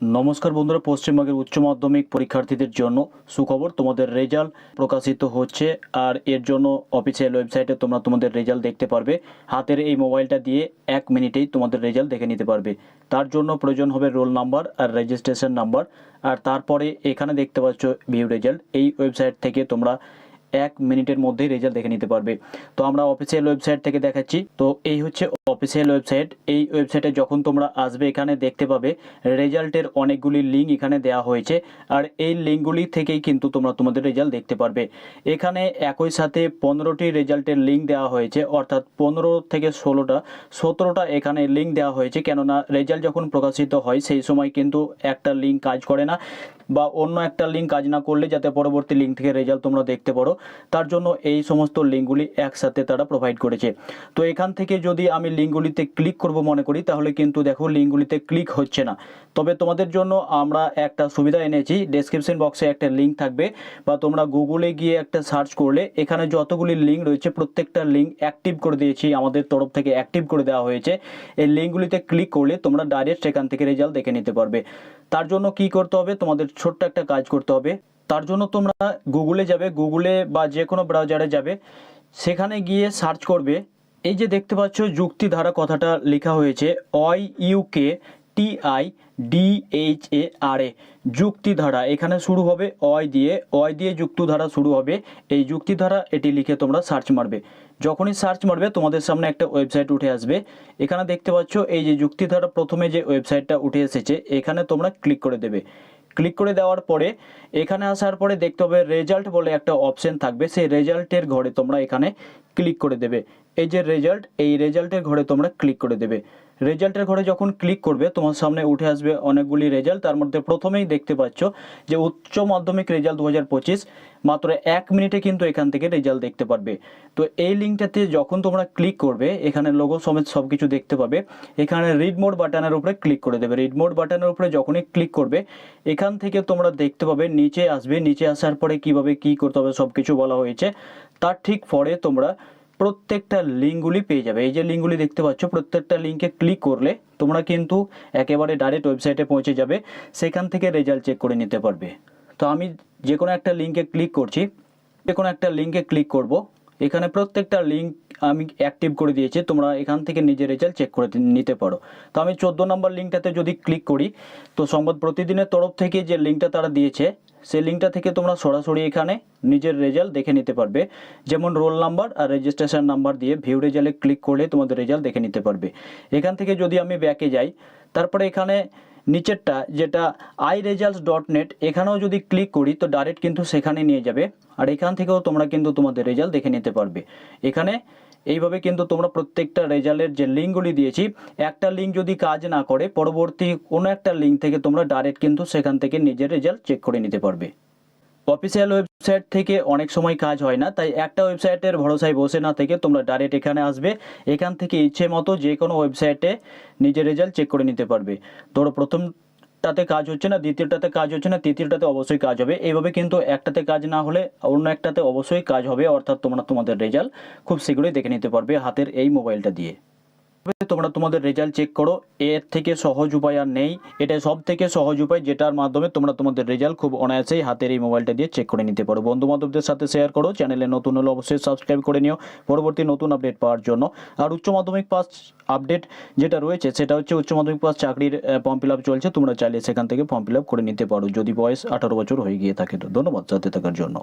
নমস্কার বন্ধুরা, পশ্চিমবঙ্গের উচ্চ মাধ্যমিক পরীক্ষার্থীদের জন্য সুখবর। তোমাদের রেজাল্ট প্রকাশিত হচ্ছে আর এর জন্য অফিসিয়াল ওয়েবসাইটে তোমরা তোমাদের রেজাল্ট দেখতে পারবে। হাতের এই মোবাইলটা দিয়ে এক মিনিটেই তোমাদের রেজাল্ট দেখে নিতে পারবে। তার জন্য প্রয়োজন হবে রোল নাম্বার আর রেজিস্ট্রেশন নাম্বার। আর তারপরে এখানে দেখতে পাচ্ছ ভিউ রেজাল্ট। এই ওয়েবসাইট থেকে তোমরা এক মিনিটের মধ্যেই রেজাল্ট দেখে নিতে পারবে। তো আমরা অফিসিয়াল ওয়েবসাইট থেকে দেখাচ্ছি। তো এই হচ্ছে অফিসিয়াল ওয়েবসাইট এই ওয়েবসাইটে যখন তোমরা আসবে, এখানে দেখতে পাবে রেজাল্টের অনেকগুলি লিঙ্ক এখানে দেওয়া হয়েছে। আর এই লিঙ্কগুলি থেকেই কিন্তু তোমরা তোমাদের রেজাল্ট দেখতে পারবে। এখানে একই সাথে পনেরোটি রেজাল্টের লিঙ্ক দেওয়া হয়েছে, অর্থাৎ পনেরো থেকে ষোলোটা, সতেরোটা এখানে লিঙ্ক দেওয়া হয়েছে। কেননা রেজাল্ট যখন প্রকাশিত হয়, সেই সময় কিন্তু একটা লিঙ্ক কাজ করে না। বা অন্য একটা লিঙ্ক কাজ না করলে যাতে পরবর্তী লিঙ্ক থেকে রেজাল্ট তোমরা দেখতে পারো, তার জন্য এই সমস্ত লিঙ্কগুলি একসাথে তারা প্রোভাইড করেছে। তো এখান থেকে যদি আমি লিঙ্কগুলিতে ক্লিক করব মনে করি, তাহলে কিন্তু দেখো লিঙ্কগুলিতে ক্লিক হচ্ছে না। তবে তোমাদের জন্য আমরা একটা সুবিধা এনেছি ডেসক্রিপশন বক্সে একটা লিঙ্ক থাকবে, বা তোমরা গুগলে গিয়ে একটা সার্চ করলে, এখানে যতগুলি লিঙ্ক রয়েছে, প্রত্যেকটা লিঙ্ক অ্যাক্টিভ করে দিয়েছি, আমাদের তরফ থেকে অ্যাক্টিভ করে দেওয়া হয়েছে। এই লিঙ্কগুলিতে ক্লিক করলে তোমরা ডাইরেক্ট সেখান থেকে রেজাল্ট দেখে নিতে পারবে। তার জন্য কি করতে হবে? তোমাদের ছোট্ট একটা কাজ করতে হবে। তার জন্য তোমরা গুগলে যাবে গুগলে বা যে কোনো ব্রাউজারে যাবে। সেখানে গিয়ে সার্চ করবে। এই যে দেখতে পাচ্ছ, যুক্তিধারা কথাটা লেখা হয়েছে Y U K T I D H A R A যুক্তিধারা, এখানে শুরু হবে অয় দিয়ে। অয় দিয়ে যুক্তিধারা শুরু হবে। এই যুক্তিধারা, এটি লিখে তোমরা সার্চ মারবে। যখনই সার্চ মারবে, তোমাদের সামনে একটা ওয়েবসাইট উঠে আসবে। এখানে দেখতে পাচ্ছ, এই যে যুক্তিধারা প্রথমে যে ওয়েবসাইটটা উঠে এসেছে, এখানে তোমরা ক্লিক করে দেবে। ক্লিক করে দেওয়ার পরে এখানে আসার পরে দেখতে হবে রেজাল্ট বলে একটা অপশন থাকবে। সেই রেজাল্টের ঘরে তোমরা এখানে ক্লিক করে দেবে। এই যে রেজাল্ট এই রেজাল্টের ঘরে তোমরা ক্লিক করে দেবে। রেজাল্টের ঘরে যখন ক্লিক করবে, তোমার সামনে উঠে আসবে অনেকগুলি রেজাল্ট। তার মধ্যে প্রথমেই দেখতে পাচ্ছ যে উচ্চ মাধ্যমিক রেজাল্ট দু হাজার পঁচিশ, মাত্র এক মিনিটে কিন্তু এখান থেকে রেজাল্ট দেখতে পারবে। তো এই লিঙ্কটাতে যখন তোমরা ক্লিক করবে, এখানে লোগো সমেত সব কিছু দেখতে পাবে। এখানে রিড মোড বাটনের উপরে ক্লিক করে দেবে। রিড মোড বাটনের উপরে যখনই ক্লিক করবে, এখান থেকে তোমরা দেখতে পাবে নিচে আসবে। নিচে আসার পরে কীভাবে কি করতে হবে সব কিছু বলা হয়েছে। তার ঠিক পরে তোমরা প্রত্যেকটা লিঙ্কগুলি পেয়ে যাবে। এই যে লিঙ্কগুলি দেখতে পাচ্ছ, প্রত্যেকটা লিঙ্কে ক্লিক করলে তোমরা কিন্তু একেবারে ডাইরেক্ট ওয়েবসাইটে পৌঁছে যাবে। সেখান থেকে রেজাল্ট চেক করে নিতে পারবে। তো আমি যে কোনো একটা লিঙ্কে ক্লিক করছি যে কোনো একটা লিঙ্কে ক্লিক করব। এখানে প্রত্যেকটা লিঙ্ক আমি অ্যাক্টিভ করে দিয়েছি, তোমরা এখান থেকে নিজের রেজাল্ট চেক করে নিতে পারো। তো আমি চোদ্দ নম্বর লিঙ্কটাতে যদি ক্লিক করি, তো সংবাদ প্রতিদিনের তরফ থেকে যে লিঙ্কটা তারা দিয়েছে, সেই লিঙ্কটা থেকে তোমরা সরাসরি এখানে নিজের রেজাল্ট দেখে নিতে পারবে। যেমন রোল নাম্বার আর রেজিস্ট্রেশন নাম্বার দিয়ে ভিউ রেজাল্টে ক্লিক করলে তোমাদের রেজাল্ট দেখে নিতে পারবে। এখান থেকে যদি আমি ব্যাকে যাই, তারপরে এখানে নিচেরটা যেটা আই রেজাল্টস ডট নেট এখানেও যদি ক্লিক করি, তো ডাইরেক্ট কিন্তু সেখানে নিয়ে যাবে। আর এখান থেকেও তোমরা কিন্তু তোমাদের রেজাল্ট দেখে নিতে পারবে। এখানে এইভাবে কিন্তু তোমরা প্রত্যেকটা রেজাল্টের যে লিঙ্কগুলি দিয়েছি, একটা লিঙ্ক যদি কাজ না করে, পরবর্তী কোনো একটা লিঙ্ক থেকে তোমরা ডাইরেক্ট কিন্তু সেখান থেকে নিজের রেজাল্ট চেক করে নিতে পারবে। অফিসিয়াল ওয়েবসাইট থেকে অনেক সময় কাজ হয় না, তাই একটা ওয়েবসাইটের ভরসায় বসে না থেকে তোমরা ডাইরেক্ট এখানে আসবে। এখান থেকে ইচ্ছে মতো যে কোনো ওয়েবসাইটে নিজের রেজাল্ট চেক করে নিতে পারবে। ধরো প্রথমটাতে কাজ হচ্ছে না, দ্বিতীয়টাতে কাজ হচ্ছে না, তৃতীয়টাতে অবশ্যই কাজ হবে। এইভাবে কিন্তু একটাতে কাজ না হলে অন্য একটাতে অবশ্যই কাজ হবে, অর্থাৎ তোমরা তোমাদের রেজাল্ট খুব শীঘ্রই দেখে নিতে পারবে হাতের এই মোবাইলটা দিয়ে। তোমরা তোমাদের রেজাল্ট চেক করো। এর থেকে সহজ উপায় আর নেই। এটা সব থেকে সহজ উপায় যেটার মাধ্যমে তোমরা তোমাদের রেজাল্ট খুব অনায়াসেই হাতের এই মোবাইলটা দিয়ে চেক করে নিতে পারো। বন্ধু বান্ধবদের সাথে শেয়ার করো। চ্যানেলে নতুন হলে অবশ্যই সাবস্ক্রাইব করে নিও। পরবর্তী নতুন আপডেট পাওয়ার জন্য। আর উচ্চ মাধ্যমিক পাস আপডেট যেটা রয়েছে, সেটা হচ্ছে উচ্চ মাধ্যমিক পাস চাকরির ফর্ম ফিল চলছে। তোমরা চাইলে সেখান থেকে ফর্ম ফিল করে নিতে পারো। যদি বয়স আঠারো বছর হয়ে গিয়ে থাকে তো। ধন্যবাদ সাথে থাকার জন্য।